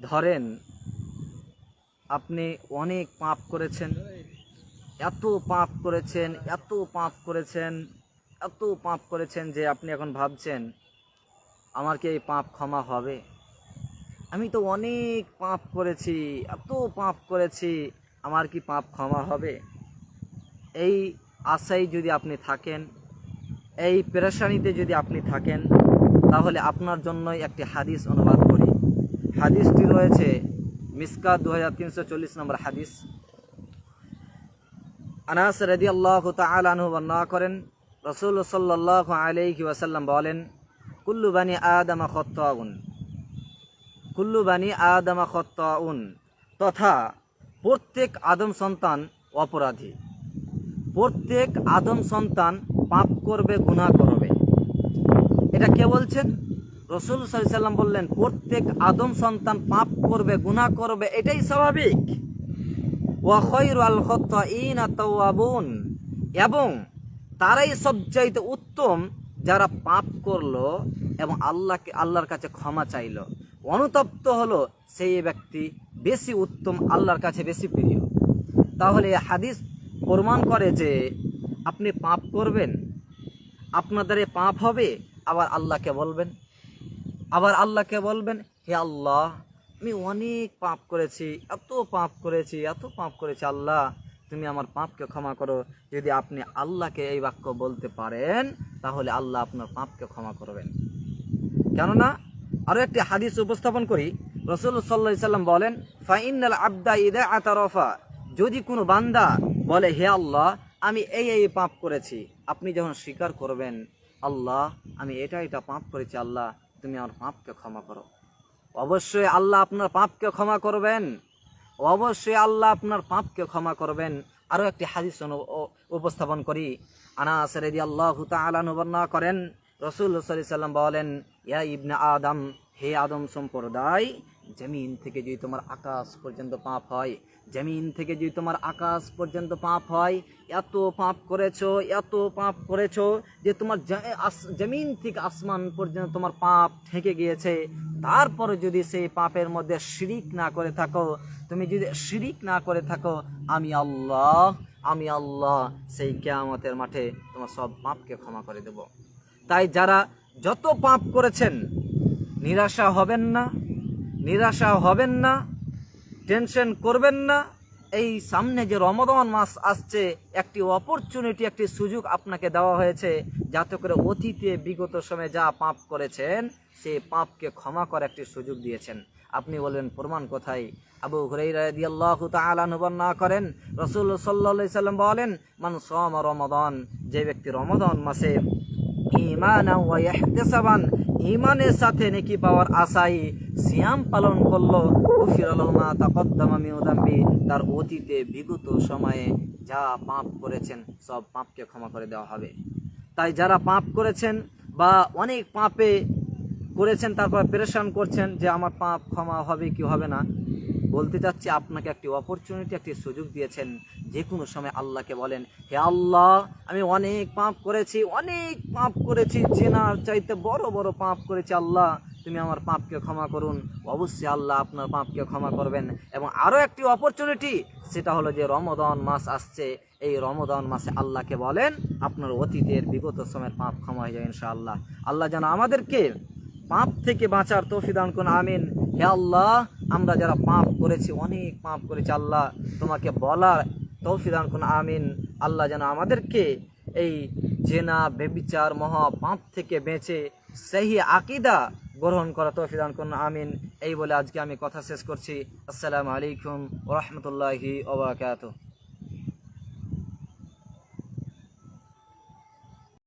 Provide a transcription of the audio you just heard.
ধরেন, আপনি অনেক পাপ করেছেন, এত পাপ করেছেন, এত পাপ করেছেন, এত পাপ করেছেন যে আপনি এখন ভাবছেন, আমার কি এই পাপ ক্ষমা হবে? আমি তো অনেক পাপ করেছি, এত পাপ করেছি, আমার কি পাপ ক্ষমা হবে? এই আশায় যদি আপনি থাকেন, এই পেরেশানিতে যদি আপনি থাকেন, তাহলে আপনার জন্যই একটি হাদিস অনুবাদ করি। হাদিসটি রয়েছে মিসকা দু হাজার তিনশো চল্লিশ নম্বর হাদিস। আনাস রদি আল্লাহ তালু বর্ণনা করেন, রসুল সাল্লাহ আলহি ওয়াসাল্লাম বলেন, কুল্লু বানি আদামা খত্তাউন। কুল্লু আদামা খত্তাউন তথা প্রত্যেক আদম সন্তান অপরাধী। প্রত্যেক আদম সন্তান পাপ করবে, গুনাহ করবে। এটা কে বলছেন? রসুল সাল্লাম বললেন, প্রত্যেক আদম সন্তান পাপ করবে, গুনাহ করবে, এটাই স্বাভাবিক। এবং তারাই সবচাইতে উত্তম যারা পাপ করল এবং আল্লাহকে, আল্লাহর কাছে ক্ষমা চাইলো। অনুতপ্ত হলো সেই ব্যক্তি বেশি উত্তম, আল্লাহর কাছে বেশি প্রিয়। তাহলে হাদিস প্রমাণ করে যে আপনি পাপ করবেন, আপনাদের পাপ হবে, আবার আল্লাহকে বলবেন। আবার আল্লাহকে বলবেন, হে আল্লাহ, আমি অনেক পাপ করেছি, এত পাপ করেছি, এত পাপ করেছি, আল্লাহ, তুমি আমার পাপকে ক্ষমা করো। যদি আপনি আল্লাহকে এই বাক্য বলতে পারেন, তাহলে আল্লাহ আপনার পাপকে ক্ষমা করবেন। কেননা আরও একটি হাদিস উপস্থাপন করি। রসুল সাল্লা সাল্লাম বলেন ফাইনাল আবদা ইদা আতারফা। যদি কোনো বান্দা বলে, হে আল্লাহ, আমি এই এই পাপ করেছি, আপনি যখন স্বীকার করবেন, আল্লাহ, আমি এটা এটা পাপ করেছি, আল্লাহ তুমি আমার পাপকে ক্ষমা করো। অবশ্যই আল্লাহ আপনার পাপকে ক্ষমা করবেন। অবশ্যই আল্লাহ আপনার পাপকে ক্ষমা করবেন। আরও একটি হাদিস উপস্থাপন করি। আনাস রেদি আল্লাহ তালানু বর্ণনা করেন, রসুল সাল্লাম বলেন, ইয়া ইবনে আদম, হে আদম সম্প্রদায় জমিন থেকে যদি তোমার আকাশ পর্যন্ত পাপ হয়, জমিন থেকে যদি তোমার আকাশ পর্যন্ত পাপ হয়, এত পাপ করেছ, এত পাপ করেছ যে তোমার জমিন থেকে আসমান পর্যন্ত তোমার পাপ ঠেকে গিয়েছে। তারপরে যদি সেই পাপের মধ্যে শিরিক না করে থাকো, তুমি যদি শিরিক না করে থাকো, আমি আল্লাহ আমি আল্লাহ, সেই কেয়ামতের মাঠে তোমার সব পাপকে ক্ষমা করে দেব। তাই যারা যত পাপ করেছেন, নিরাশা হবেন না। নিরাশা হবেন না, টেনশন করবেন না। এই সামনে যে রমদান মাস আসছে, একটি অপরচুনিটি একটি সুযোগ আপনাকে দেওয়া হয়েছে, যাতে করে অতীতে বিগত সময়ে যা পাপ করেছেন সেই পাপকে ক্ষমা করার একটি সুযোগ দিয়েছেন। আপনি বলবেন প্রমাণ কোথায়? আবু হুরাইরা রাদিয়াল্লাহু তাআলা বর্ণনা করেন রাসূল আলাইহি সাল্লাম বলেন, মান সামা রমাদান যে ব্যক্তি রমাদান মাসে ইমানা ইমানের সাথে নেকি পাওয়ার আশায় সিয়াম পালন করল আলহমা তাকদ্দামা মিউদাম্বি তার অতীতে বিগত সময়ে যা পাপ করেছেন, সব পাপকে ক্ষমা করে দেওয়া হবে। তাই যারা পাপ করেছেন বা অনেক পাপে করেছেন, তারপর প্রেশান করছেন যে আমার পাপ ক্ষমা হবে কি হবে না বলতে চাচ্ছি, আপনাকে একটি অপরচুনিটি একটি সুযোগ দিয়েছেন। যে কোনো সময় আল্লাহকে বলেন, হে আল্লাহ, আমি অনেক পাপ করেছি, অনেক পাপ করেছি, জেনার চাইতে বড় বড় পাপ করেছি আল্লাহ, তুমি আমার পাপকে ক্ষমা করুন। অবশ্যই আল্লাহ আপনার পাপকে ক্ষমা করবেন। এবং আরও একটি অপরচুনিটি সেটা হলো যে রমদন মাস আসছে। এই রমদন মাসে আল্লাহকে বলেন, আপনার অতীতের বিগত সময়ের পাপ ক্ষমা হয়ে যায় ইনশাআল্লাহ। আল্লাহ যেন আমাদেরকে পাপ থেকে বাঁচার তৌফিক দান করুন, আমিন। হে আল্লাহ, আমরা যারা পাপ করেছি, অনেক পাপ করেছি, আল্লাহ তোমাকে বলার তৌফিক দান করুন, আমিন। আল্লাহ যেন আমাদেরকে এই জেনা, বেবিচার, মহা পাপ থেকে বেঁচে সেই আকিদা গ্রহণ করা তৌফিক দান করুন, আমিন। এই বলে আজকে আমি কথা শেষ করছি। আসসালামু আলাইকুম ওরহমতুল্লাহি ওবরাকাতুহ